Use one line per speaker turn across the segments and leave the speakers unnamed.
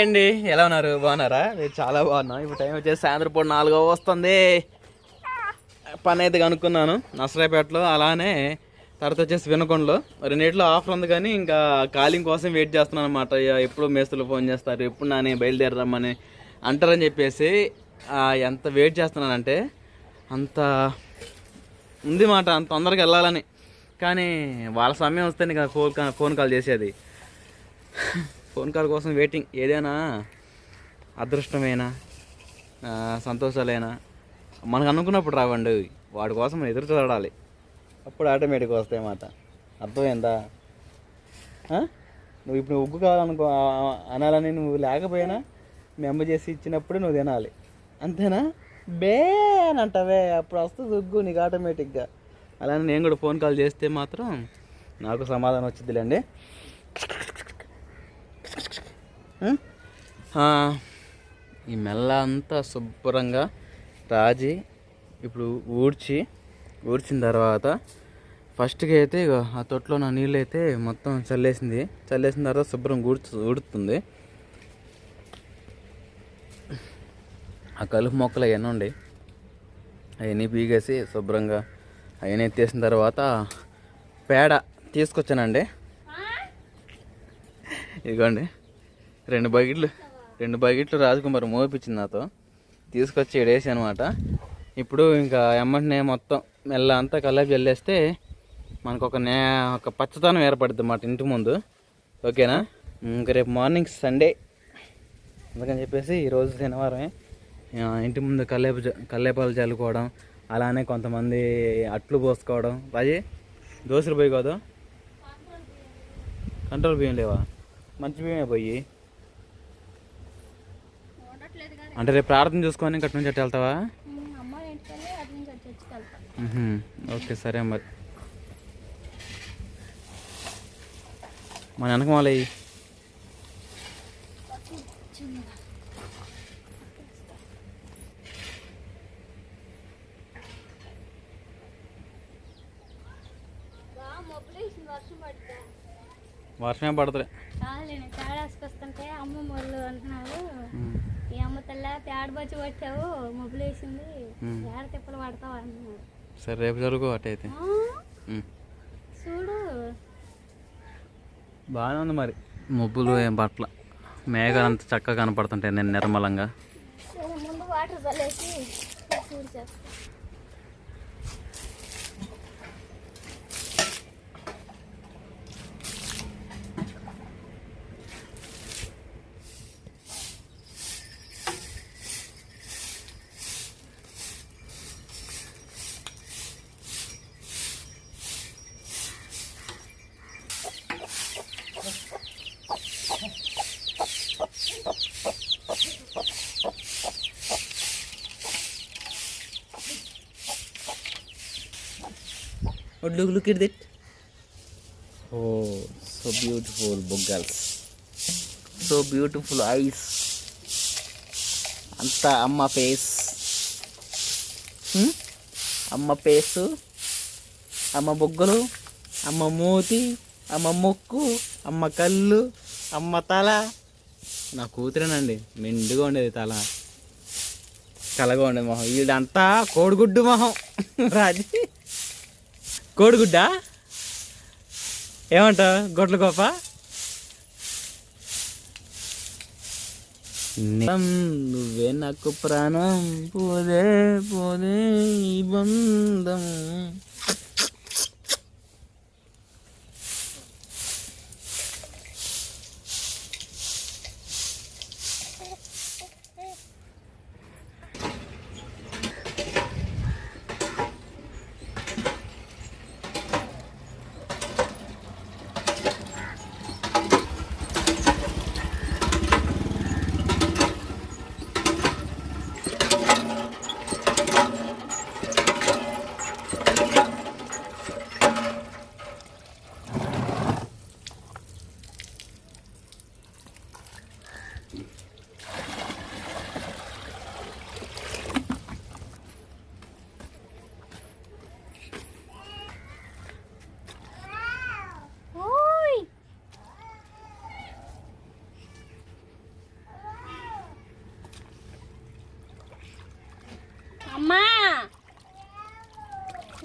ఏండి ఎలా ఉన్నారు? బాగున్నారా? నేను చాలా బాగున్నా. ఇప్పుడు టైం వచ్చేసి సాయంత్రం పూట నాలుగో వస్తుంది. పని అయితే కనుక్కున్నాను. నసరాపేటలో అలానే తర్వాత వచ్చేసి వినకొండలో. రెండింటిలో ఆఫర్ ఉంది కానీ ఇంకా కాలింగ్ కోసం వెయిట్ చేస్తున్నాను అనమాట ఎప్పుడు మేస్తులు ఫోన్ చేస్తారు? ఎప్పుడు నాని బయలుదేరమ్మని అంటారని చెప్పేసి ఎంత వెయిట్ చేస్తున్నానంటే అంత ఉంది మాట. అంత తొందరగా వెళ్ళాలని. కానీ వాళ్ళ సమయం వస్తేనే కదా ఫోన్ ఫోన్ కాల్ చేసేది. ఫోన్ కాల్ కోసం వెయిటింగ్ ఏదైనా అదృష్టమైనా? సంతోషాలైనా? మనకు అనుకున్నప్పుడు రావండి. వాడి కోసం మనం ఎదురు చూడాలి. అప్పుడు ఆటోమేటిక్గా వస్తాయి మాట. అర్థమైందా? నువ్వు ఇప్పుడు ఉగ్గు కావాలనుకో అనాలని నువ్వు లేకపోయినా మీ అమ్మ చేసి ఇచ్చినప్పుడు నువ్వు తినాలి. అంతేనా? బే అని అంటావే. అప్పుడు వస్తుంది ఉగ్గు నీకు ఆటోమేటిక్గా. అలానే నేను కూడా ఫోన్ కాల్ చేస్తే మాత్రం నాకు సమాధానం వచ్చిద్దిలేండి. ఈ మెల్ల అంతా శుభ్రంగా రాజి ఇప్పుడు ఊడ్చి ఊడ్చిన తర్వాత ఫస్ట్కి అయితే ఆ తొట్లో నా నీళ్ళు అయితే మొత్తం చల్లేసింది. చల్లేసిన తర్వాత శుభ్రం ఊడ్చు ఊడుతుంది. ఆ కలుపు మొక్కలు అవన్నీ ఉండి అవన్నీ పీగేసి శుభ్రంగా అవన్నీ ఎత్తేసిన తర్వాత పేడ తీసుకొచ్చానండి. ఇదిగోండి. రెండు బకెట్లు రెండు బకెట్లు రాజకుమార్ మోపించింది నాతో. తీసుకొచ్చి వేసి అనమాట. ఇప్పుడు ఇంకా ఎమ్మంటనే మొత్తం మెల్ల అంతా కల్లాపి చల్లేస్తే మనకు ఒక నే ఒక పచ్చదనం ఏర్పడుతుంది అన్నమాట ఇంటి ముందు. ఓకేనా? ఇంకా రేపు మార్నింగ్ సండే. అందుకని చెప్పేసి ఈరోజు శనివారమే ఇంటి ముందు కల్లేపు కల్లేపాలు చల్లుకోవడం అలానే కొంతమంది అట్లు పోసుకోవడం. రాజీ దోశలు పోయి కాదు? కంట్రోల్ బియ్యం లేవా? మంచి బియ్యమే పోయి
ఉండట్లేదు కానీ
అంటే రేపు ప్రార్థన చూసుకొని ఇక్కడి నుంచి అట్టు వెళ్తావా. ఓకే సరే మరి. మన వెనక మళ్ళీ
వర్షం పడితే
వర్షమే పడుతుంది
కాదు నేను పేడ వేసుకొస్తుంటే అమ్మ మొదలు అంటున్నారు. ఈ అమ్మ తెల్ల పేడ బచ్చి పట్టావు మొబ్బులు వేసింది. పేడ తిప్పలు పడతావు అంటున్నారు.
సరే రేపు జరుగు అటైతే.
చూడు.
బాగానే ఉంది మరి. మబ్బులు ఏం పట్ల. మేఘాలు అంత చక్కగా కనపడుతుంటాయి నేను నిర్మలంగా.
ముందు వాటర్ చల్లేసి చూడు
What look, look at that. Oh, so beautiful bugals. So beautiful eyes. అంతా అమ్మ ఫేస్ అమ్మ ఫేసు అమ్మ బొగ్గలు అమ్మ మూతి అమ్మ ముక్కు అమ్మ కళ్ళు అమ్మ తల నా కూతురేనండి మెండుగా ఉండేది తల కలగా ఉండేది మొహం వీడంతా కోడిగుడ్డు మొహం రాజీ కోడిగుడ్డ? ఏమంటావు? గొడ్ల గొప్ప నువ్వే నాకు ప్రాణం పోదే పోదే ఈ బంధం.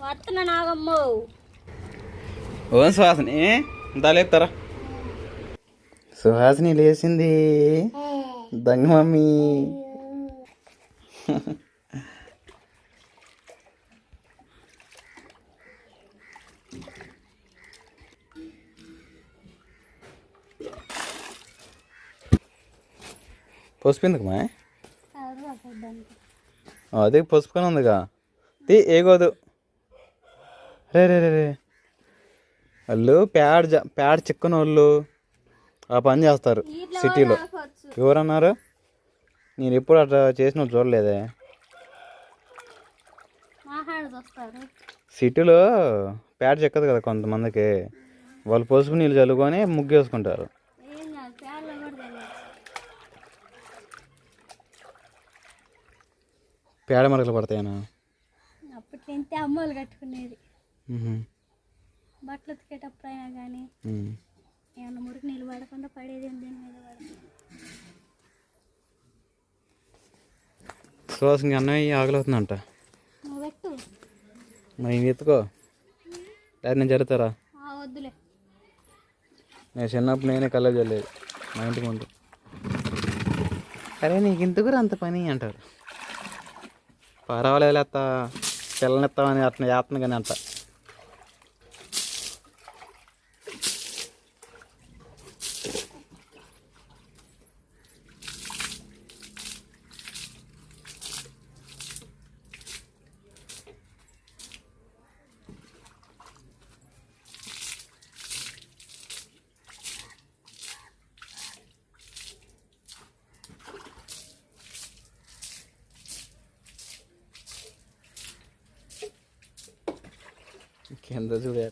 వస్తున్నా నాగమ్మ.
ఓన్ సుహాసిని లేపుతారా సుహాసిని లేచింది. దంగ మమ్మీ. పసుపు ఎందుకుమా? అదే పసుపుకొని ఉందిగా. తీ ఏగోదు రే రే రే రే. వాళ్ళు ప్యాడ్ ప్యాడ్ చిక్కని వాళ్ళు ఆ పని చేస్తారు సిటీలో. ఎవరన్నారు? నేను ఎప్పుడు అట్లా చేసిన వాళ్ళు చూడలేదే. సిటీలో ప్యాడ్ చెక్కదు కదా కొంతమందికి. వాళ్ళు పసుపు నీళ్ళు చల్లుకొని ముగ్గు వేసుకుంటారు.
ఏం కాదు పేర్లు కూడా తెలియదు
పేడ మరకలు పడతాయనా?
అప్పటి నుంచి అమ్మలు కట్టుకునేది. బట్టలు ఉతికేటప్పుడు అయినా కానీ. ఏమన్నా మురికి నీళ్ళు పడకుండా పడేది దీని మీద పడదు.
సుహాస్ ఇంక అన్నయ్య ఆకలివుతుందంట
నువ్వు పెట్టు.
మరి నేను ఎత్తుకో. నేను జరుగుతారా?
వద్దులే.
నేను చిన్నప్పుడు నేనే కళ్ళ మా ఇంటి ముందు. అరే నీకు ఇంతకు అంత పని అంటారు. పర్వాలేదు అత్త. పిల్లనిస్తామని అట్లా చేస్తుంది కానీ అంట. కింద చూడే